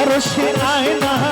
আর সে আয়না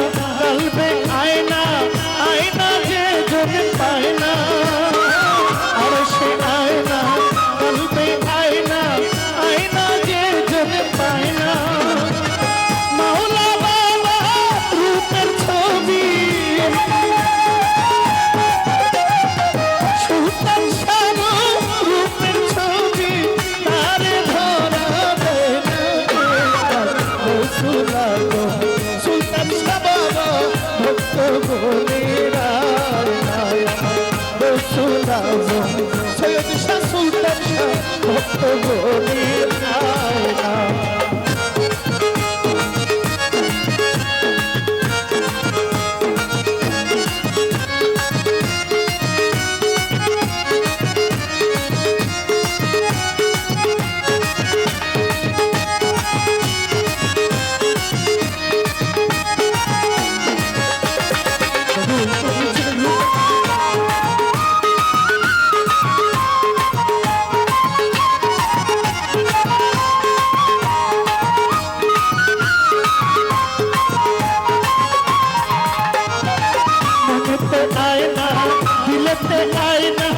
আয়না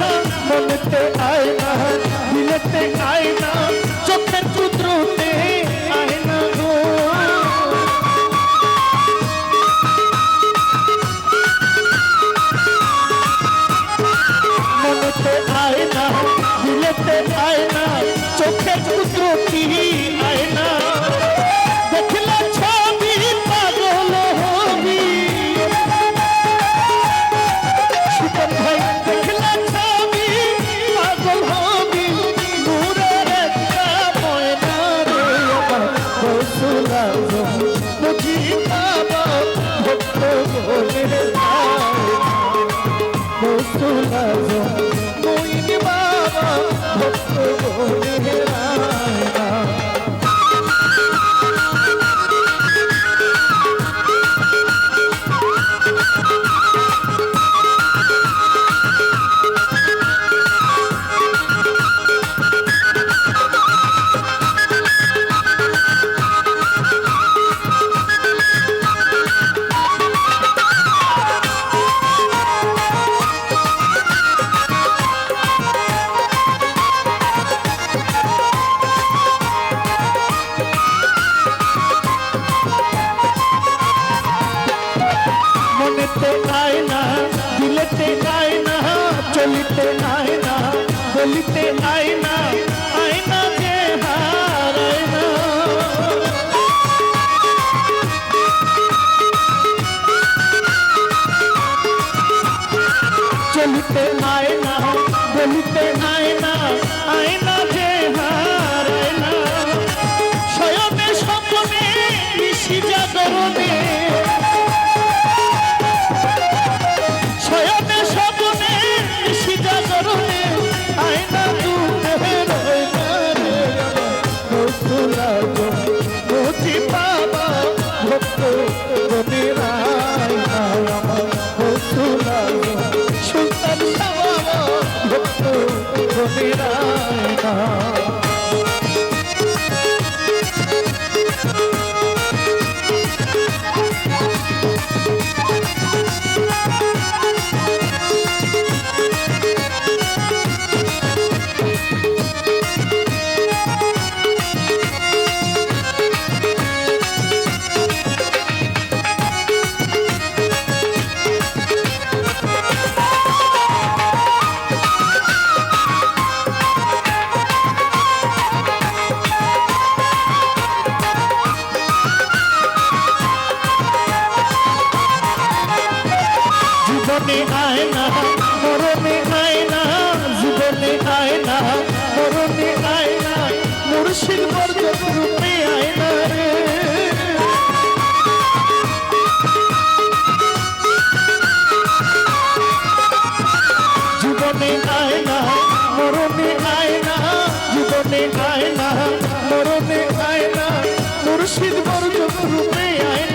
মনেতে আয়না দিলেতে আয়না চোখের পুত্রতে হইতে আয় না। খুশির বরকত রূপে আয়না রে। জীবনে আয়না, মরণে আয়না, জীবনে আয়না, মরণে আয়না, মুর্শিদ বরকত রূপে আয়না।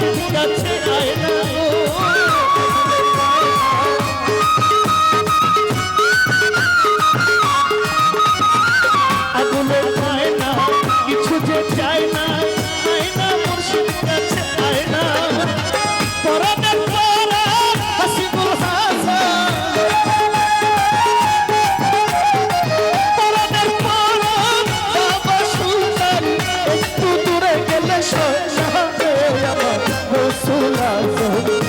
মুর্শিদ কাছে আয়না আবুলের 苏拉。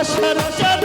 আশার